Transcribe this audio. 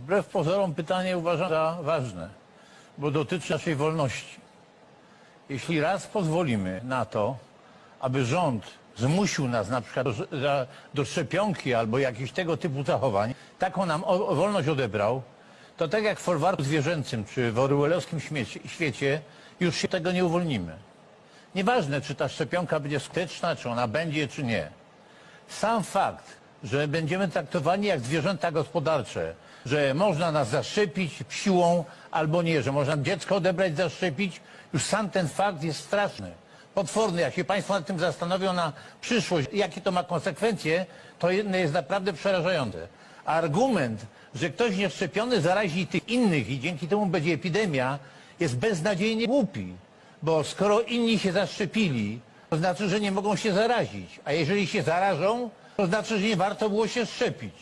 Wbrew pozorom pytanie uważam za ważne, bo dotyczy naszej wolności. Jeśli raz pozwolimy na to, aby rząd zmusił nas na przykład do, do szczepionki albo jakichś tego typu zachowań, taką nam o, wolność odebrał, to tak jak w folwarku zwierzęcym czy w orwellowskim śmiecie, świecie już się tego nie uwolnimy. Nieważne, czy ta szczepionka będzie skuteczna, czy ona będzie, czy nie. Sam fakt, że będziemy traktowani jak zwierzęta gospodarcze, że można nas zaszczepić siłą albo nie, że można dziecko odebrać, zaszczepić, już sam ten fakt jest straszny. Potworny. Jak się Państwo nad tym zastanowią na przyszłość, jakie to ma konsekwencje, to jest naprawdę przerażające. Argument, że ktoś nieszczepiony zarazi tych innych i dzięki temu będzie epidemia, jest beznadziejnie głupi. Bo skoro inni się zaszczepili, to znaczy, że nie mogą się zarazić. A jeżeli się zarażą, to znaczy, że nie warto było się szczepić.